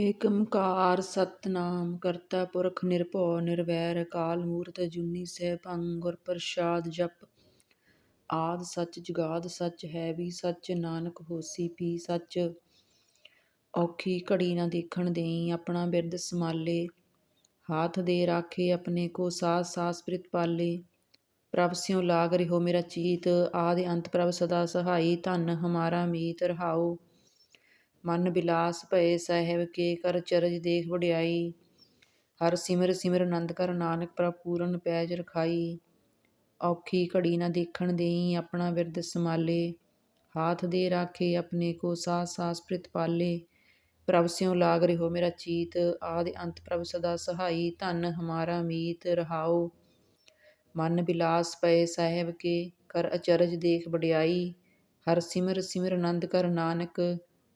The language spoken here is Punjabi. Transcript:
ਏਕ ਸਤਿਨਾਮ, ਕਰਤਾ ਪੁਰਖ ਨਿਰਭਉ, ਨਿਰਵੈਰ ਅਕਾਲ ਮੂਰਤ ਅਜੂਨੀ ਸੈਭੰ ਗੁਰ ਪ੍ਰਸਾਦਿ ਜਪੁ। ਆਦਿ ਸਚ ਜੁਗਾਦ ਸਚ ਹੈ ਵੀ ਸਚ, ਨਾਨਕ ਹੋਸੀ ਭੀ ਸਚ। ਔਖੀ ਘੜੀ ਨਾ ਦੇਖਣ ਦੇਈ, ਆਪਣਾ ਬਿਰਦ ਸਮਾਲੇ ਹਾਥ ਦੇ ਰਾਖੇ ਆਪਣੇ ਕੋ ਸਾਸ ਸਾਸ ਪ੍ਰਿਤ ਪਾਲੇ। ਪ੍ਰਭ ਸਿਉ ਲਾਗ ਰਿਹੋ ਮੇਰਾ ਚੀਤ, ਆਦਿ ਅੰਤ ਪ੍ਰਭ ਸਦਾ ਸਹਾਈ। ਧਨ ਹਮਾਰਾ ਮੀਤ ਰਹਾਉ। ਮਨ ਬਿਲਾਸ ਭਏ ਸਾਹਿਬ ਕੇ ਕਰ ਚਰਜ ਦੇਖ ਵਡਿਆਈ। ਹਰ ਸਿਮਰ ਸਿਮਰ ਆਨੰਦ ਕਰ ਨਾਨਕ ਪ੍ਰਭ ਪੂਰਨ ਪੈਜ ਰਖਾਈ। ਔਖੀ ਘੜੀ ਨਾ ਦੇਖਣ ਦੇਈ ਆਪਣਾ ਵਿਰਦ ਸਮਾਲੇ ਹਾਥ ਦੇ ਰਾਖੇ ਆਪਣੇ ਕੋ ਸਾਸ ਸਾਸ ਪ੍ਰਿਤ ਪਾਲੇ। ਪ੍ਰਭ ਸਿਉ ਲਾਗ ਰਿਹੋ ਮੇਰਾ ਚੀਤ, ਆਦਿ ਅੰਤ ਪ੍ਰਭ ਸਦਾ ਸਹਾਈ। ਧਨ ਹਮਾਰਾ ਮੀਤ ਰਹਾਓ ਮਨ ਬਿਲਾਸ ਪਏ ਸਾਹਿਬ ਕੇ ਕਰ ਅਚਰਜ ਦੇਖ ਵਡਿਆਈ। ਹਰ ਸਿਮਰ ਸਿਮਰ ਆਨੰਦ ਕਰ ਨਾਨਕ